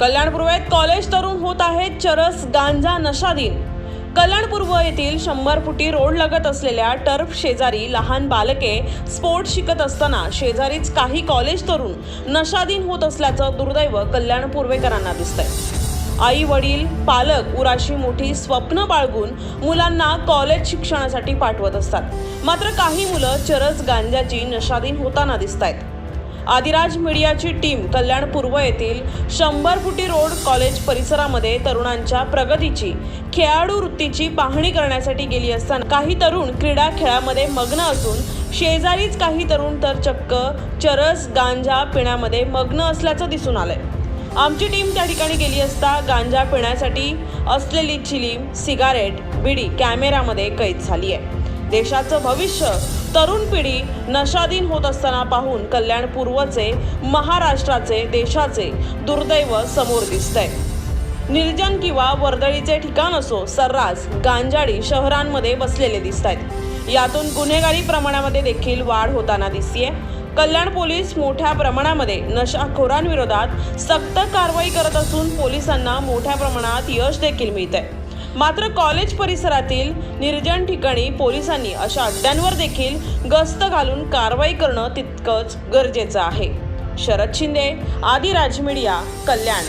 कल्याण पूर्वेत college तरुण होत आहेत चरस गांजा नशाधीन कल्याण पूर्व येथील शंभर फुटी रोड लगत असलेल्या टर्फ शेजारी लहान बालके स्पोर्ट शिकत असताना शेजारीच काही कॉलेज तरुण नशाधीन होत असल्याचं दुर्दैव कल्याण पूर्वेकरांना दिसतंय. आई वडील पालक उराशी मोठी स्वप्न बाळगून मुलांना कॉलेज शिक्षणासाठी पाठवत असतात. मात्र काही मुलं चरस गांजाची नशाधीन होताना दिसत आहेत आदिराज मीडियाची टीम कल्याण पूर्व येथील शंभर फुटी रोड कॉलेज परिसरामध्ये तरुणांच्या प्रगतीची खेळाडू वृत्तीची पाहणी करण्यासाठी गेली असताना काही तरुण क्रीडा खेळामध्ये मग्न असून शेजारीच काही तरुण तर चक्क चरस गांजा पिण्यामध्ये मग्न असल्याचं दिसून आलंय. आमची टीम त्या ठिकाणी गेली असता गांजा पिण्यासाठी असलेली चिलीम सिगारेट बिडी कॅमेरामध्ये कैद झाली आहे देशाचं भविष्य. तरुण पिढी नशाधीन होत असताना पाहून कल्याण पूर्वचे महाराष्ट्राचे देशाचे दुर्दैव समोर दिसतंय. निर्जन किंवा वर्दळीचे ठिकाण असो सर्रास गांजाडी शहरांमध्ये बसलेले दिसत आहेत यातून गुन्हेगारी प्रमाणामध्ये देखील वाढ होताना दिसतीये. कल्याण पोलीस मोठ्या प्रमाणामध्ये नशाखोरांविरोधात सक्त कारवाई करत असून पोलिसांना मोठ्या प्रमाणात यश देखील मिळतंय. मात्र कॉलेज परिसरातील निर्जन ठिकाणी पोलिसांनी अशा अड्ड्यांवर देखील गस्त घालून कारवाई करणं तितकंच गरजेचं आहे. शरद शिंदे आदिराज मीडिया कल्याण.